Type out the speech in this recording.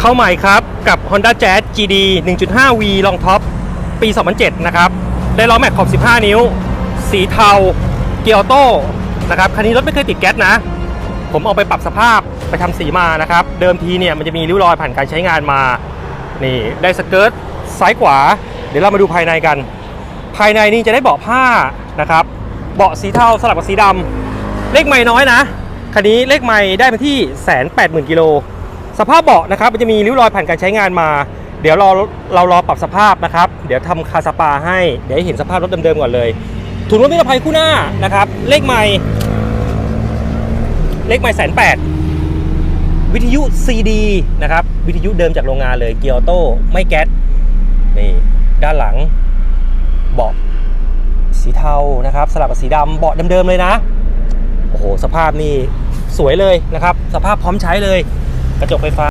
เข้าใหม่ครับ กับ Honda Jazz GD 1.5V Long Top ปี 2007 นะครับ ได้ล้อแม็กขอบ 15 นิ้ว สีเทา เกียร์ออโต้นะครับ คันนี้รถไม่เคยติดแก๊สนะ ผมเอาไปปรับสภาพไปทำสีมานะครับ เดิมทีเนี่ยมันจะมีริ้วรอยผ่านการใช้งานมา นี่ได้สเกิร์ตซ้ายขวา เดี๋ยวเรามาดูภายในกัน ภายในนี่จะได้เบาะผ้านะครับ เบาะสีเทาสลับกับสีดำเลขไม่น้อยนะ คันนี้เลขไม่ได้มาที่แสนแปดหมื่นกิโล สภาพเบาะนะครับมันจะมีริ้วรอยผ่านการใช้งานมา เดี๋ยวเราเรารอปรับสภาพนะครับ เดี๋ยวทำคาสปาให้เดี๋ยวให้เห็นสภาพรถเดิมๆก่อนเลยถุงลมนิรภัยคู่หน้านะครับ เลขไม่ เลขไม่แสนแปดวิทยุ CD นะครับ วิทยุเดิมจากโรงงานเลยเกียร์ออโต้ไม่แก๊สนี่ด้านหลังเบาะสีเทานะครับ สลับกับสีดำเบาะเดิมๆเลยนะ โอ้โห สภาพนี่สวยเลยนะครับ สภาพพร้อมใช้เลย กระจกไฟฟ้า